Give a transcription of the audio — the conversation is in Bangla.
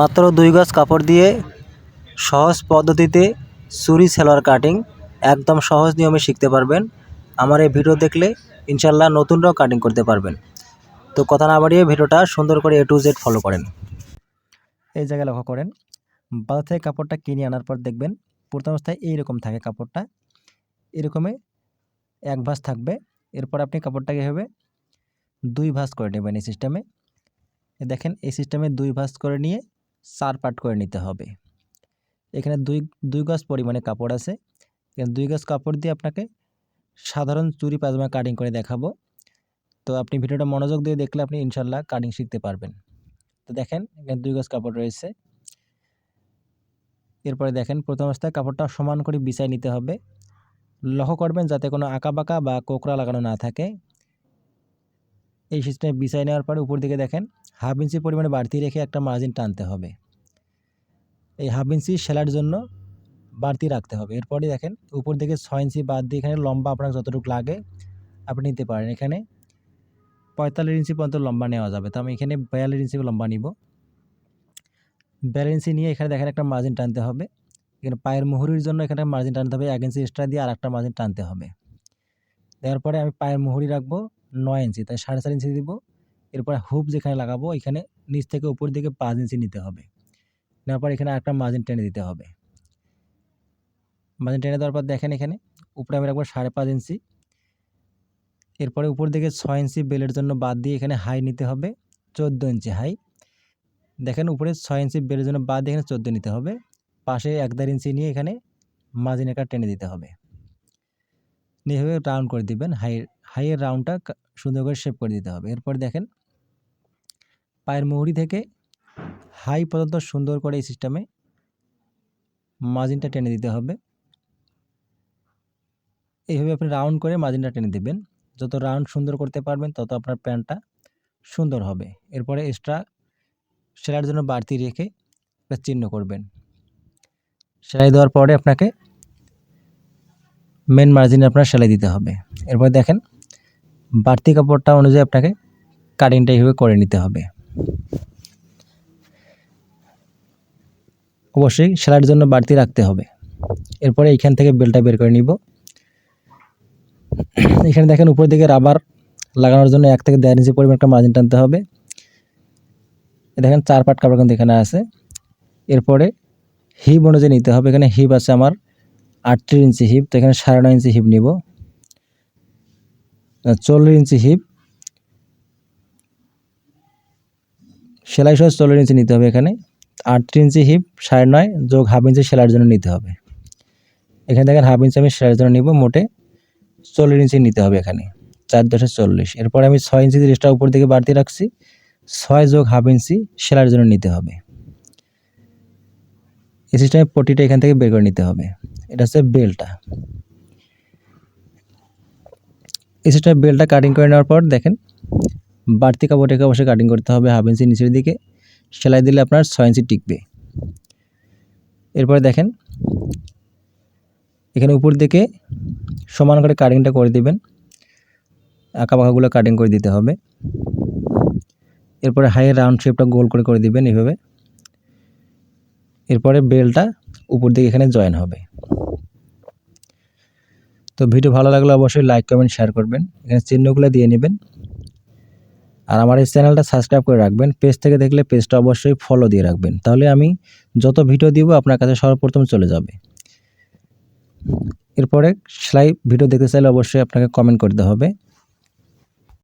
মাত্র দুই গজ কাপড় দিয়ে সহজ পদ্ধতিতে চুরি সেলোয়ার কাটিং একদম সহজ নিয়মে শিখতে পারবেন। আমার এই ভিডিও দেখলে ইনশাল্লাহ নতুনরাও কাটিং করতে পারবেন। তো কথা না বাড়িয়ে ভিডিওটা সুন্দর করে এ টু জেড ফলো করেন। এই জায়গায় লক্ষ্য করেন, বাজার থেকে কাপড়টা কিনে আনার পর দেখবেন প্রথম অবস্থায় এইরকম থাকে কাপড়টা। এরকমে এক ভাঁজ থাকবে, এরপর আপনি কাপড়টাকে এভাবে দুই ভাঁজ করে নেবেন এই সিস্টেমে দেখেন, এই সিস্টেমে দুই ভাঁজ করে নিয়ে চার পার্ট করে নিতে হবে। এখানে দুই দুই গজ পরিমাণে কাপড় আছে। এখানে দুই গজ কাপড় দিয়ে আপনাকে সাধারণ চুরি পাজামা কাটিং করে দেখাবো। তো আপনি ভিডিওটা মনোযোগ দিয়ে দেখলে আপনি ইনশাল্লাহ কাটিং শিখতে পারবেন। তো দেখেন, এখানে দুই গজ কাপড় রয়েছে। এরপরে দেখেন, প্রথম অবস্থায় কাপড়টা সমান করে বিছাই নিতে হবে। লক্ষ্য করবেন যাতে কোনো আঁকা বাঁকা বা কোকড়া লাগানো না থাকে। এই সিস্টেমে বিছাই নেওয়ার পরে উপর দিকে দেখেন, হাফ ইঞ্চি পরিমাণে বাড়তি রেখে একটা মার্জিন টানতে হবে। এই হাফ ইঞ্চি সেলার জন্য বাড়তি রাখতে হবে। এরপরে দেখেন, উপর দিকে ছয় ইঞ্চি বাদ দিয়ে এখানে লম্বা আপনার যতটুকু লাগে, আপনি নিতে পারেন। এখানে পঁয়তাল্লিশ ইঞ্চি পর্যন্ত লম্বা নেওয়া যাবে। তো আমি এখানে বিয়াল্লিশ ইঞ্চি লম্বা নিব। ইঞ্চি নিয়ে এখানে দেখেন একটা মার্জিন টানতে হবে। এখানে পায়ের মুহুরির জন্য এখানে মার্জিন টানতে হবে। এক ইঞ্চি এক্সট্রা দিয়ে আর একটা মার্জিন টানতে হবে। দেওয়ার পরে আমি পায়ের মুহুরি রাখব। নয় ইঞ্চি, তাই সাড়ে চার ইঞ্চি দিব। এরপরে হুপ যেখানে লাগাবো, এখানে নিচ থেকে উপর দিকে পাঁচ ইঞ্চি নিতে হবে। নেওয়ার পর এখানে একটা মার্জিন টেনে দিতে হবে। মার্জিন টেনে দেওয়ার পর দেখেন এখানে, উপরে আমি রাখব সাড়ে পাঁচ ইঞ্চি। এরপরে উপর দিকে ছয় ইঞ্চি বেলের জন্য বাদ দিয়ে এখানে হাই নিতে হবে, চোদ্দ ইঞ্চি হাই দেখেন উপরে ছয় ইঞ্চি বেলের জন্য বাদ দিয়ে এখানে চোদ্দ নিতে হবে। পাশে এক দেড় ইঞ্চি নিয়ে এখানে মার্জিন একটা টেনে দিতে হবে। এইভাবে রাউন্ড করে দিবেন হাই হাইয়ের রাউন্ডটা সুন্দর করে শেপ করে দিতে হবে। এরপর দেখেন, পায়ের মুহুরি থেকে হাই পর্যন্ত সুন্দর করে এই সিস্টেমে মার্জিনটা টেনে দিতে হবে। এইভাবে আপনি রাউন্ড করে মার্জিনটা টেনে দিবেন। যত রাউন্ড সুন্দর করতে পারবেন, তত আপনার প্যান্টটা সুন্দর হবে। এরপরে এক্সট্রা সেলাইয়ের জন্য বাড়তি রেখে চিহ্ন করবেন। সেলাই দেওয়ার পরে আপনাকে মেন মার্জিনে আপনার সেলাই দিতে হবে। এরপর দেখেন বাড়তি কাপড়টা অনুযায়ী আপনাকে কাটিংটা এইভাবে করে নিতে হবে। অবশ্যই সেলাইয়ের জন্য বাড়তি রাখতে হবে। এরপরে এইখান থেকে বেলটা বের করে নিব। এখানে দেখেন উপর দিকে রাবার লাগানোর জন্য এক থেকে দেড় ইঞ্চি পরিমাণ একটা মার্জিন টানতে হবে। দেখেন চার পাট কাপড় কিন্তু এখানে আছে। এরপরে হিপ অনুযায়ী নিতে হবে। এখানে হিপ আছে আমার আটত্রিশ ইঞ্চি হিপ তো এখানে সাড়ে নয় ইঞ্চি হিপ নিব। চল্লিশ ইঞ্চি হিপ সেলাই সহ চল্লিশ ইঞ্চি নিতে হবে এখানে। আটত্রিশ ইঞ্চি হিপ সাড়ে নয় যোগ হাফ ইঞ্চি সেলাইয়ের জন্য নিতে হবে। এখানে দেখেন হাফ ইঞ্চি আমি সেলাইয়ের জন্য নিব, মোটে চল্লিশ ইঞ্চি নিতে হবে এখানে, চার দশে চল্লিশ। এরপরে আমি ছয় ইঞ্চি জিনিসটা উপর দিকে বাড়তি রাখছি, ছয় যোগ হাফ ইঞ্চি সেলাইয়ের জন্য নিতে হবে। এই সিস্টেমে পটিটা এখান থেকে বের করে নিতে হবে। এটা হচ্ছে বেলটা। এই সিস্টেমে বেলটা কাটিং করে নেওয়ার পর দেখেন, বাড়তি কাপড়টাকে অবশ্যই কাটিং করতে হবে হাফ ইঞ্চি নিচের দিকে। সেলাই দিলে আপনার ছয় ইঞ্চি টিকবে। এরপরে দেখেন, এখানে উপর দিকে সমান করে কাটিংটা করে দিবেন। আঁকা বাঁকাগুলো কাটিং করে দিতে হবে। এরপরে হাইয়ের রাউন্ড শেপটা গোল করে করে দিবেন এভাবে। এরপরে বেলটা উপর দিকে এখানে জয়েন হবে। তো ভিডিও ভালো লাগলে অবশ্যই লাইক কমেন্ট শেয়ার করবেন। এখানে চিহ্নগুলো দিয়ে নেবেন। আর আমার এই চ্যানেলটা সাবস্ক্রাইব করে রাখবেন। পেজ থেকে দেখলে পেজটা অবশ্যই ফলো দিয়ে রাখবেন। তাহলে আমি যত ভিডিও দিব, আপনার কাছে সর্বপ্রথম চলে যাবে। এরপরে সেলাই ভিডিও দেখতে চাইলে অবশ্যই আপনাকে কমেন্ট করতে হবে।